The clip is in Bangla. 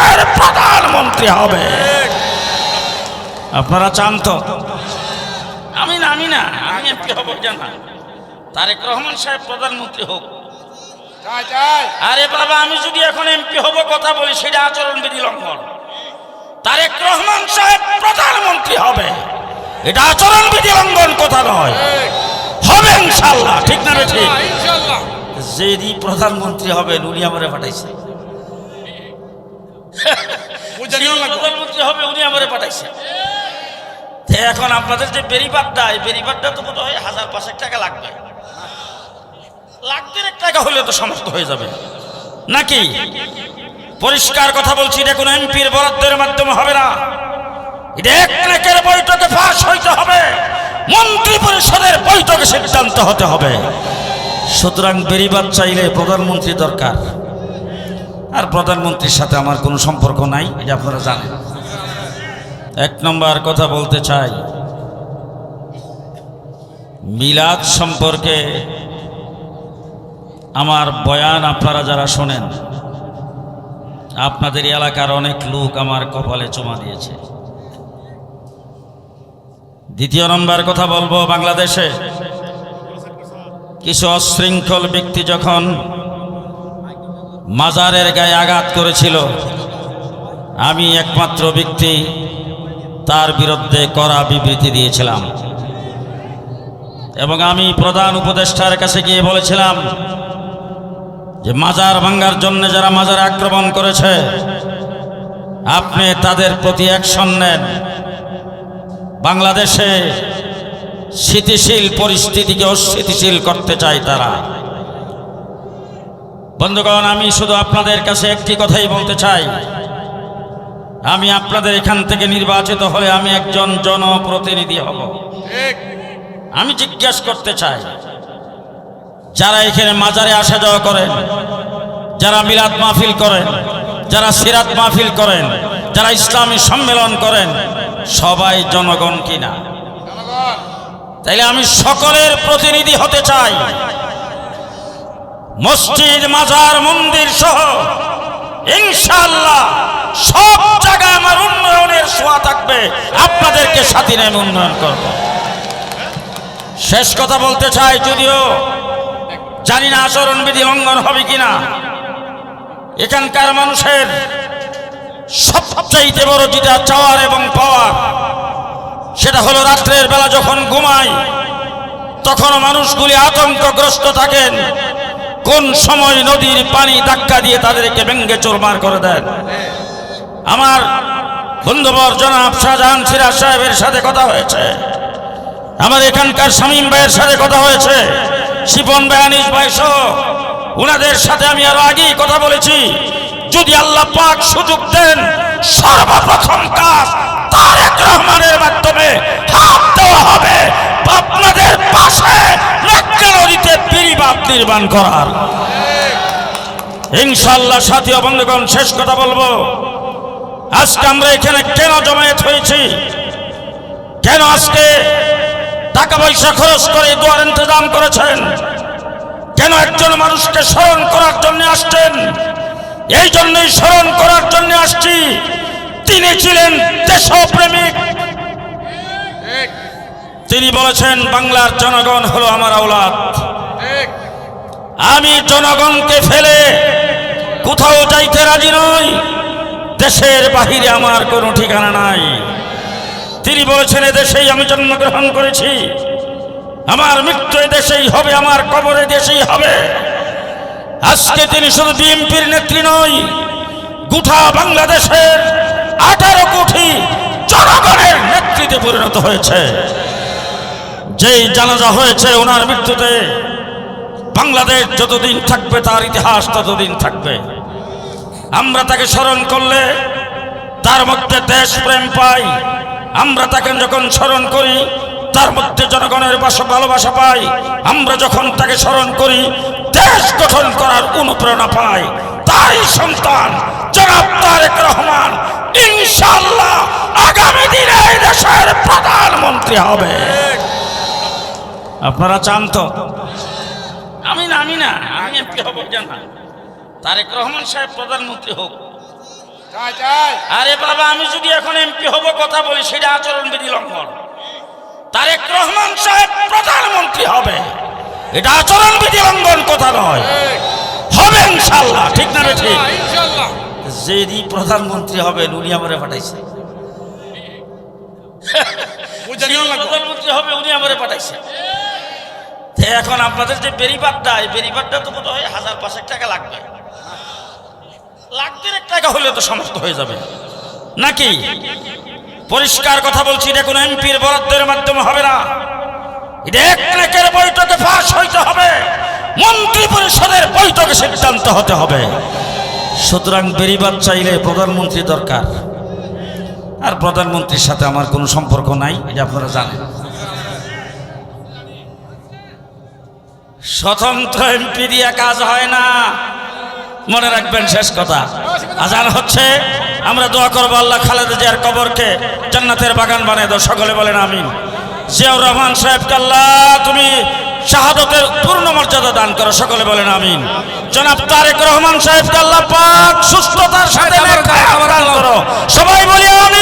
দেশের প্রধানমন্ত্রী হবে। আপনারা চান তো? আমি না আমি না আমি এমপি হব জানা। তারেক রহমান সাহেব প্রধানমন্ত্রী হোক। আরে বাবা আমি যদি এখন এমপি হব কথা বলি সেটা আচরণবিধি লঙ্ঘন। তারেক রহমান সাহেব প্রধানমন্ত্রী হবে। এটা আচরণবিধি লঙ্ঘন কথা নয়। হবে ইনশাল্লাহ ঠিক না ঠিক? ইনশাল্লাহ। যেদি প্রধানমন্ত্রী হবে উনি আমারে পাঠাইছে। প্রধানমন্ত্রী হবে, উনি আমারে পাঠাইছে। এখন আপনাদের যে বেরিবাদটা এই বেরিবাদটা তো বোধ হয় হাজার পাঁচেক টাকা লাগবে। লাখ দেড়েক টাকা হলে তো সমস্ত হয়ে যাবে। নাকি? পরিষ্কার কথা বলছি এটা কোনো এমপির বরাদ্দের মাধ্যমে হবে না। এটা এক লাখের বৈঠকে ফাঁস হইতে হবে। মন্ত্রী পরিষদের বৈঠকে সিদ্ধান্ত হতে হবে। সুতরাং বেরিবাদ চাইলে প্রধানমন্ত্রী দরকার। আর প্রধানমন্ত্রীর সাথে আমার কোনো সম্পর্ক নাই এটা আপনারা জানেন। এক নম্বর কথা বলতে চাই, মিলাদ সম্পর্কে আমার বয়ান আপনারা যারা শোনেন, আপনাদের এলাকার অনেক লোক আমার কপালে চুমা দিয়েছে। দ্বিতীয় নম্বর কথা বলব বাংলাদেশে। কিছু অশৃঙ্খল ব্যক্তি যখন মাজারের গায়ে আঘাত করেছিল। আমি একমাত্র ব্যক্তি, তার বিরুদ্ধে কড়া বিবৃতি দিয়েছিলাম। এবং আমি প্রধান উপদেষ্টার কাছে গিয়ে বলেছিলাম যে, মাজার ভাঙ্গার জন্য যারা মাজার আক্রমণ করেছে, আপনি তাদের প্রতি অ্যাকশন নেন। বাংলাদেশে স্থিতিশীল পরিস্থিতিকে অস্থিতিশীল করতে চায় তারা। বন্ধুগণ আমি শুধু আপনাদের কাছে একটি কথাই বলতে চাই। আমি আপনাদের এখান থেকে নির্বাচিত হলে আমি একজন জনপ্রতিনিধি হব। আমি জিজ্ঞেস করতে চাই যারা এখানে মাজারে আসা যাওয়া করেন যারা মিলাদ মাহফিল করেন যারা সিরাত মাহফিল করেন যারা ইসলামী সম্মেলন করেন সবাই জনগণ কিনা? তাইলে আমি সকলের প্রতিনিধি হতে চাই। মসজিদ, মাজার, মন্দির সহ ইনশাল্লাহ সব জায়গায় আমার উন্নয়নের ছোঁয়া থাকবে। আপনাদেরকে নিয়ে আমি উন্নয়ন করব। শেষ কথা বলতে চাই, যদিও জানি না আচরণবিধি লঙ্ঘন হবে কিনা। এখানকার মানুষের সবচাইতে বড় যেটা চাওয়ার এবং পাওয়ার, সেটা হলো রাত্রের বেলা যখন ঘুমায় তখন মানুষগুলি আতঙ্কগ্রস্ত থাকেন। কোন সময় নদীর পানি ধাক্কা দিয়ে তাদেরকে ব্যঙ্গে চোরমার করে দেন? আমার বন্ধুবর জনাব শাহজাহান সিরাজ সাহেবের সাথে কথা হয়েছে। আমার এখানকার শামীম ভাইয়ের সাথে কথা হয়েছে। শিপন ভাই, আনিস ভাই সহ ওনাদের সাথে আমি আরও আগেই কথা বলেছি। যদি আল্লাহ পাক সুযোগ দেন, সর্বপ্রথম কাজ তারেক রহমানের মাধ্যমে নির্মাণ করার। ইনশাল্লাহ সাথী বন্ধুগণ, শেষ কথা বলব। আজকে আমরা এখানে কেন জমায়েত হয়েছি? কেন আজকে টাকা পয়সা খরচ করে দোয়ার ইন্তজাম করেছেন? কেন একজন মানুষকে স্মরণ করার জন্য আসছেন? এই জন্যই স্মরণ করার জন্য আসছি। তিনি ছিলেন দেশপ্রেমিক। তিনি বলেছেন, বাংলার জনগণ হলো আমার আওলাদ। আমি জনগণকে ফেলে কোথাও যাইতে রাজি নই। দেশের বাহিরে আমার কোনো ঠিকানা নাই। তিনি বলেছেন, এদেশেই আমি জন্মগ্রহণ করেছি। আমার মৃত্যু দেশেই হবে, আমার কবর দেশেই হবে। আজকে তিনি শুধু বিএনপির নেত্রী নয় গোটা বাংলাদেশের আঠারো কোটি জনগণের নেতৃত্বে পরিণত হয়েছে। যেই জানাজা হয়েছে ওনার মৃত্যুতে বাংলাদেশ যতদিন থাকবে, তার ইতিহাস ততদিন থাকবে। আমরা তাকে স্মরণ করলে, তার মধ্যে দেশ প্রেম পাই। আমরা তাকে যখন স্মরণ করি, তার মধ্যে জনগণের বাসা ভালোবাসা পাই। আমরা যখন তাকে স্মরণ করি, দেশ গঠন করার অনুপ্রেরণা পাই। তাই সন্তান, জনাব তারেক রহমান ইনশাল্লাহ আগামী দিনে এই দেশের প্রধানমন্ত্রী হবে। আপনারা চান তো? আমি না আমি না আমি এমপি হব জানা। তারেক রহমান সাহেব প্রধানমন্ত্রী হোক। আরে বাবা আমি যদি এখন এমপি হব কথা বলি সেটা আচরণবিধি লঙ্ঘন। তারেক রহমান সাহেব প্রধানমন্ত্রী হবে। এটা আচরণবিধি লঙ্ঘন কথা নয়। হবে ইনশাল্লাহ ঠিক না ঠিক? যিনি প্রধানমন্ত্রী হবে উনি আমারে পাঠাইছে। প্রধানমন্ত্রী হবে উনি আমারে পাঠাইছে। এখন আপনাদের যে বেরিবাদটা এই বেরিবাদটা তো বোধ হয় হাজার পাঁচেক টাকা লাগবে। লাখ দেড়েক টাকা হলে তো সমস্ত হয়ে যাবে। নাকি? পরিষ্কার কথা বলছি, এটা কোনো এমপির বরাদ্দের মাধ্যমে হবে না। এটা এক বৈঠকে ফাঁস হইতে হবে। মন্ত্রী পরিষদের বৈঠকে সিদ্ধান্ত হতে হবে। সুতরাং বেরিবাদ চাইলে প্রধানমন্ত্রী দরকার। আর প্রধানমন্ত্রীর সাথে আমার কোনো সম্পর্ক নাই, এটা আপনারা জানেন। স্বতন্ত্র এমপি দিয়ে কাজ হয় না। মনে রাখবেন শেষ কথা। আজান হচ্ছে, আমরা দোয়া করব আল্লাহ খালেদা জিয়ার কবরকে জান্নাতের বাগান বানিয়ে দাও, সকলে বলেন আমিন। জিয়াউর রহমান সাহেবকে আল্লাহ তুমি শাহাদতের পূর্ণ মর্যাদা দান করো, সকলে বলেন আমিন। জনাব তারেক রহমান সাহেবকে আল্লাহ পাক সুস্থতার সাথে করো। সবাই বলি আমি